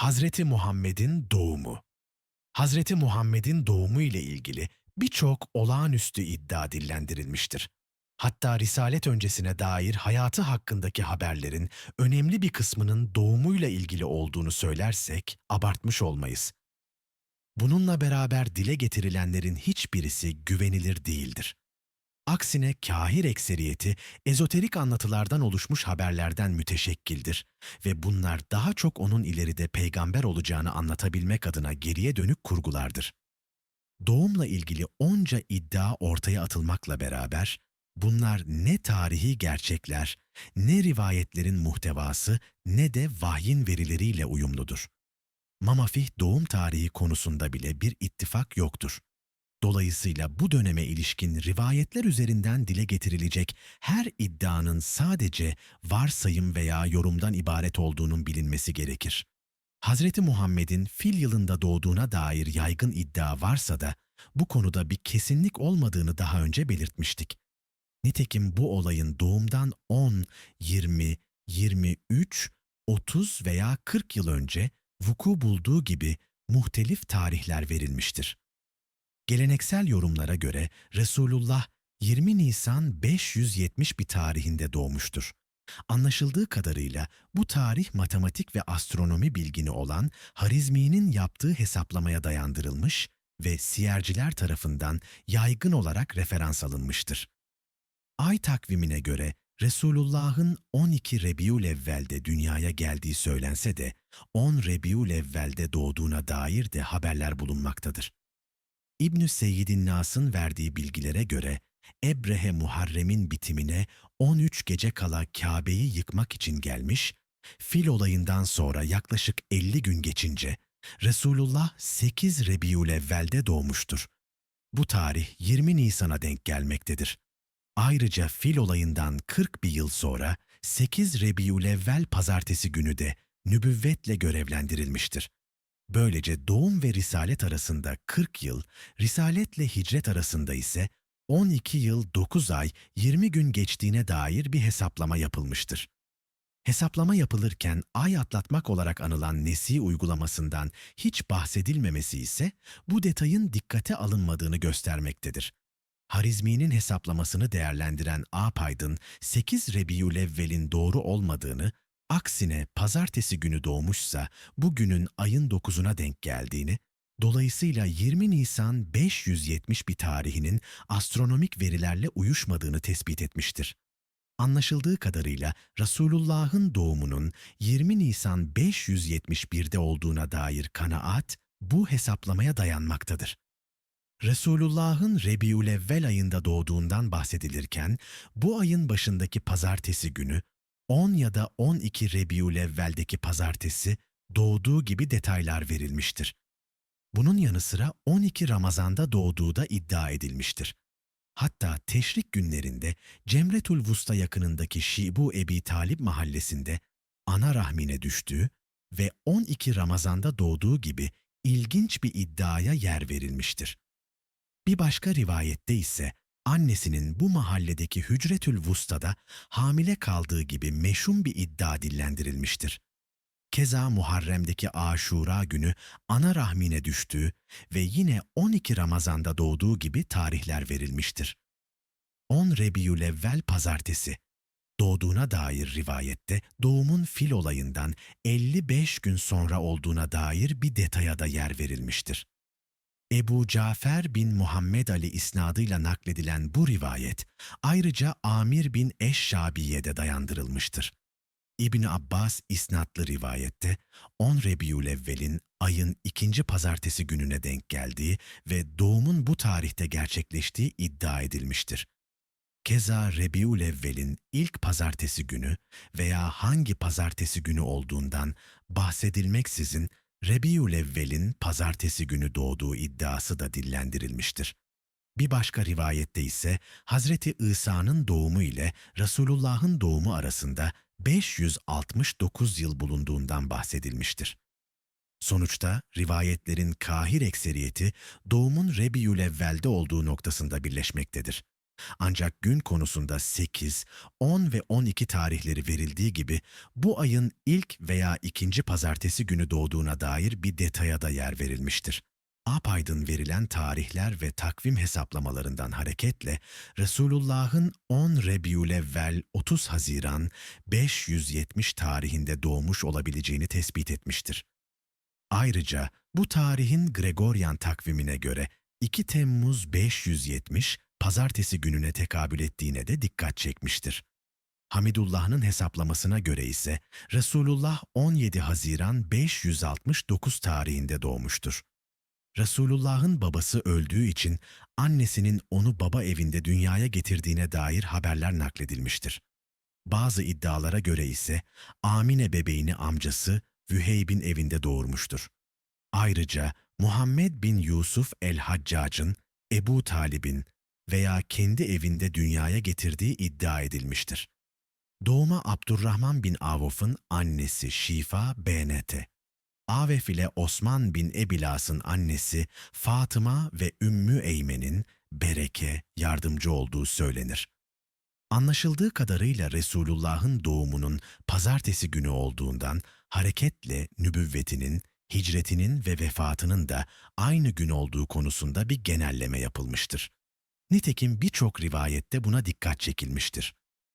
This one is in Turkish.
Hazreti Muhammed'in doğumu Hazreti Muhammed'in doğumu ile ilgili birçok olağanüstü iddia dillendirilmiştir. Hatta risalet öncesine dair hayatı hakkındaki haberlerin önemli bir kısmının doğumuyla ilgili olduğunu söylersek abartmış olmayız. Bununla beraber dile getirilenlerin hiçbirisi güvenilir değildir. Aksine kahir ekseriyeti ezoterik anlatılardan oluşmuş haberlerden müteşekkildir ve bunlar daha çok onun ileride peygamber olacağını anlatabilmek adına geriye dönük kurgulardır. Doğumla ilgili onca iddia ortaya atılmakla beraber bunlar ne tarihi gerçekler, ne rivayetlerin muhtevası ne de vahyin verileriyle uyumludur. Mamafih doğum tarihi konusunda bile bir ittifak yoktur. Dolayısıyla bu döneme ilişkin rivayetler üzerinden dile getirilecek her iddianın sadece varsayım veya yorumdan ibaret olduğunun bilinmesi gerekir. Hazreti Muhammed'in fil yılında doğduğuna dair yaygın iddia varsa da bu konuda bir kesinlik olmadığını daha önce belirtmiştik. Nitekim bu olayın doğumdan 10, 20, 23, 30 veya 40 yıl önce vuku bulduğu gibi muhtelif tarihler verilmiştir. Geleneksel yorumlara göre Resulullah 20 Nisan 570 bir tarihinde doğmuştur. Anlaşıldığı kadarıyla bu tarih matematik ve astronomi bilgini olan Harizmi'nin yaptığı hesaplamaya dayandırılmış ve siyerciler tarafından yaygın olarak referans alınmıştır. Ay takvimine göre Resulullah'ın 12 Rebiül Evvel'de dünyaya geldiği söylense de 10 Rebiül Evvel'de doğduğuna dair de haberler bulunmaktadır. İbnü Seyyidin Nas'ın verdiği bilgilere göre Ebrehe Muharrem'in bitimine 13 gece kala Kabe'yi yıkmak için gelmiş, fil olayından sonra yaklaşık 50 gün geçince Resulullah 8 Rebiül Evvel'de doğmuştur. Bu tarih 20 Nisan'a denk gelmektedir. Ayrıca fil olayından 40 bir yıl sonra 8 Rebiül Evvel pazartesi günü de nübüvvetle görevlendirilmiştir. Böylece doğum ve risalet arasında 40 yıl, risaletle hicret arasında ise 12 yıl 9 ay 20 gün geçtiğine dair bir hesaplama yapılmıştır. Hesaplama yapılırken ay atlatmak olarak anılan Nesi uygulamasından hiç bahsedilmemesi ise bu detayın dikkate alınmadığını göstermektedir. Harizmi'nin hesaplamasını değerlendiren Apaydın, 8 Rebiül Evvel'in doğru olmadığını, aksine pazartesi günü doğmuşsa bu günün ayın 9'una denk geldiğini, dolayısıyla 20 Nisan 570 bir tarihinin astronomik verilerle uyuşmadığını tespit etmiştir. Anlaşıldığı kadarıyla Resulullah'ın doğumunun 20 Nisan 571'de olduğuna dair kanaat bu hesaplamaya dayanmaktadır. Resulullah'ın Rebiülevvel ayında doğduğundan bahsedilirken bu ayın başındaki pazartesi günü 10 ya da 12 Rebiülevvel'deki pazartesi doğduğu gibi detaylar verilmiştir. Bunun yanı sıra 12 Ramazan'da doğduğu da iddia edilmiştir. Hatta teşrik günlerinde Cemretul Vusta yakınındaki Şibu Ebi Talip mahallesinde ana rahmine düştüğü ve 12 Ramazan'da doğduğu gibi ilginç bir iddiaya yer verilmiştir. Bir başka rivayette ise annesinin bu mahalledeki Hücretül Vusta'da hamile kaldığı gibi meşhum bir iddia dillendirilmiştir. Keza Muharrem'deki Aşura günü ana rahmine düştüğü ve yine 12 Ramazan'da doğduğu gibi tarihler verilmiştir. 10 Rebiülevvel pazartesi doğduğuna dair rivayette doğumun fil olayından 55 gün sonra olduğuna dair bir detaya da yer verilmiştir. Ebu Cafer bin Muhammed Ali isnadıyla nakledilen bu rivayet ayrıca Amir bin Eşşabi'ye de dayandırılmıştır. İbni Abbas isnatlı rivayette 10 Rebiülevvel'in ayın ikinci pazartesi gününe denk geldiği ve doğumun bu tarihte gerçekleştiği iddia edilmiştir. Keza Rebiülevvel'in ilk pazartesi günü veya hangi pazartesi günü olduğundan bahsedilmeksizin Rebiülevvel'in pazartesi günü doğduğu iddiası da dillendirilmiştir. Bir başka rivayette ise Hazreti İsa'nın doğumu ile Resulullah'ın doğumu arasında 569 yıl bulunduğundan bahsedilmiştir. Sonuçta rivayetlerin kahir ekseriyeti doğumun Rebiülevvel'de olduğu noktasında birleşmektedir. Ancak gün konusunda 8, 10 ve 12 tarihleri verildiği gibi bu ayın ilk veya ikinci pazartesi günü doğduğuna dair bir detaya da yer verilmiştir. Apaydın verilen tarihler ve takvim hesaplamalarından hareketle Resulullah'ın 10 Rebiülevvel 30 Haziran 570 tarihinde doğmuş olabileceğini tespit etmiştir. Ayrıca bu tarihin Gregoryan takvimine göre 2 Temmuz 570 pazartesi gününe tekabül ettiğine de dikkat çekmiştir. Hamidullah'ın hesaplamasına göre ise Resulullah 17 Haziran 569 tarihinde doğmuştur. Resulullah'ın babası öldüğü için annesinin onu baba evinde dünyaya getirdiğine dair haberler nakledilmiştir. Bazı iddialara göre ise Amine bebeğini amcası Vüheyb'in evinde doğurmuştur. Ayrıca Muhammed bin Yusuf el-Haccac'ın Ebu Talib'in veya kendi evinde dünyaya getirdiği iddia edilmiştir. Doğuma Abdurrahman bin Avf'ın annesi Şifa BNT, Avef ile Osman bin Ebilas'ın annesi Fatıma ve Ümmü Eymen'in Bereke yardımcı olduğu söylenir. Anlaşıldığı kadarıyla Resulullah'ın doğumunun pazartesi günü olduğundan hareketle nübüvvetinin, hicretinin ve vefatının da aynı gün olduğu konusunda bir genelleme yapılmıştır. Nitekim birçok rivayette buna dikkat çekilmiştir.